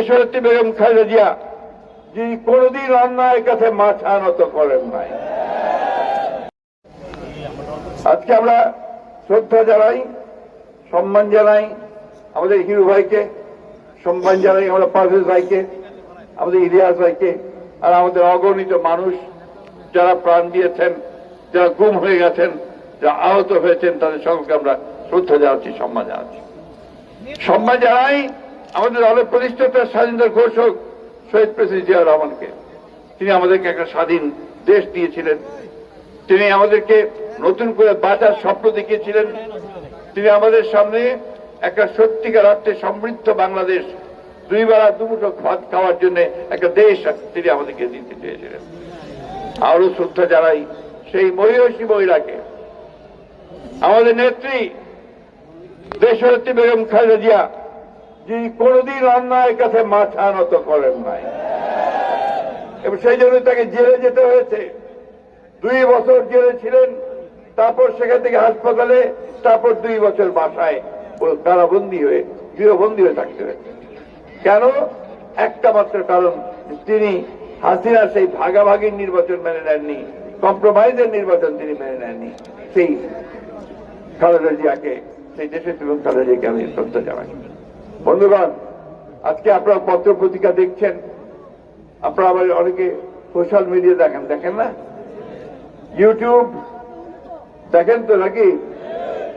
দেশনেত্রী বেগম খালেদা জিয়া যিনি কোনদিন অন্যায়ের কাছে মাথা নত করেন নাই। আজকে আমরা শ্রদ্ধা জানাই, সম্মান জানাই আমাদের হিরু ভাইকে, সম্মান জানাই আমরা পারভেজ ভাইকে, আমাদের ইলিয়াস ভাইকে, আর আমাদের অগণিত মানুষ যারা প্রাণ দিয়েছেন, যারা গুম হয়ে গেছেন, যারা আহত হয়েছেন, তাদের সকলকে আমরা শ্রদ্ধা জানাচ্ছি, সম্মান জানাচ্ছি। সম্মান জানাই আমাদের দলের প্রতিষ্ঠাতা স্বাধীনতার ঘোষক শহীদ প্রেসিডেন্ট জিয়া রহমানকে। তিনি আমাদেরকে একটা স্বাধীন দেশ দিয়েছিলেন। তিনি আমাদেরকে নতুন করে বাঁচার স্বপ্ন দেখিয়েছিলেন। তিনি আমাদের সামনে একটা সত্যিকার অর্থে সমৃদ্ধ বাংলাদেশ দুই বেলা দুমুঠো ভাত খাওয়ার জন্য একটা দেশ তিনি আমাদেরকে দিতে চেয়েছিলেন। আরও শ্রদ্ধা জানাই সেই মহিষী মহিলাকে। আমাদের নেত্রী দেশনেত্রী বেগম খালেদা জিয়া যিনি কোনদিন অন্যায়ের কাছে মাথা নত করেন নাই। এবং সেই জন্য তাকে জেলে যেতে হয়েছে। দুই বছর জেলে ছিলেন, তারপর সেখান থেকে হাসপাতালে, তারপর দুই বছর বাসায় কারাবন্দি হয়ে, গৃহবন্দী হয়ে থাকতে হয়েছে। কেন? একটা মাত্র কারণ, তিনি হাসিনা সেই ভাগাভাগির নির্বাচন মেনে নেননি, কম্প্রোমাইজের নির্বাচন তিনি মেনে নেননি। সেই খালেদা জিয়াকে, সেই দেশের এবং খালেদা জিয়াকে আমি শ্রদ্ধা জানাই। বন্ধুগণ, আজকে আপনারা পত্র পত্রিকা দেখছেন। আপনারা আবার অনেকে সোশ্যাল মিডিয়া দেখেন দেখেন না? ইউটিউব দেখেন তো নাকি?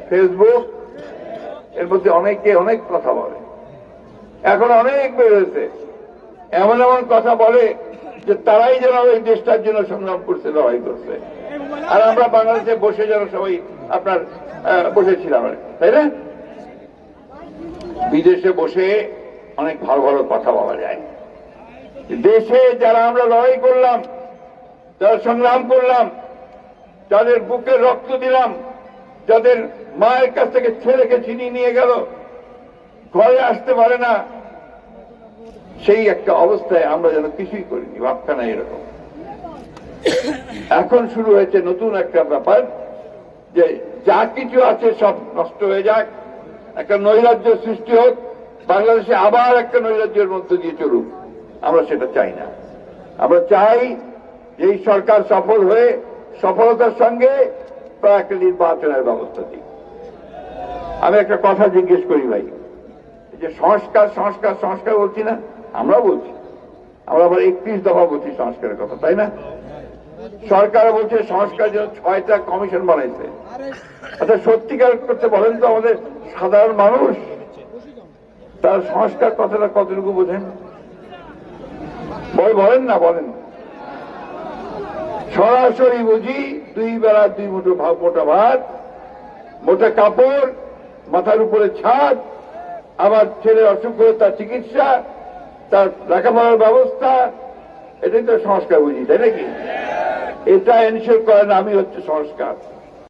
ফেসবুক এর মধ্যে অনেকে অনেক কথা বলে। এখন অনেক বেরোয়েছে এমন এমন কথা বলে যে তারাই যেন এই দেশটার জন্য সংগ্রাম করছে, লড়াই করছে। আর আমরা বাংলাদেশে বসে যেন সবাই আপনার বসেছিলাম তাই না? বিদেশে বসে অনেক ভালো ভালো কথা বলা যায়। দেশে যারা আমরা লড়াই করলাম যারা সংগ্রাম করলাম, যাদের বুকে রক্ত দিলাম, যাদের মায়ের কাছ থেকে ছেলেকে ছিনিয়ে নিয়ে গেল, ঘরে আসতে পারে না, সেই একটা অবস্থায় আমরা যেন কিছুই করিনি ভাবখানা এরকম। এখন শুরু হয়েছে নতুন একটা ব্যাপার, যে যা কিছু আছে সব নষ্ট হয়ে যাক। একটা নৈরাজ্য সৃষ্টি হোক, বাংলাদেশে আবার একটা নৈরাজ্যের মধ্যে দিয়ে চলুক। আমরা সেটা চাই না। আমরা চাই যে সরকার সফল হয়ে সফলতার সঙ্গে একটা নির্বাচনের ব্যবস্থা দিই আমি একটা কথা জিজ্ঞেস করি ভাই, যে সংস্কার সংস্কার সংস্কার বলছি না? আমরা বলছি। আমরা আবার একত্রিশ দফা বলছি সংস্কারের কথা, তাই না? সরকার বলছে সংস্কার জন্য ছয়টা কমিশন বানাইছে। আচ্ছা সত্যিকার করতে বলেন তো আমাদের সাধারণ মানুষ, তার সংস্কার কথাটা কতটুকু বোঝেন? বল বলেন না, বলেন। সরাসরি বুঝি দুই বেলা দুই মুঠো ভাব মোটা ভাত, মোটা কাপড়, মাথার উপরে ছাদ, আবার ছেলের অসুখ হলে তার চিকিৎসা, তার লেখাপড়ার ব্যবস্থা, এটাই তো সংস্কার বুঝি, তাই নাকি? এটা এনশিওর করেন আমি হচ্ছে সংস্কার।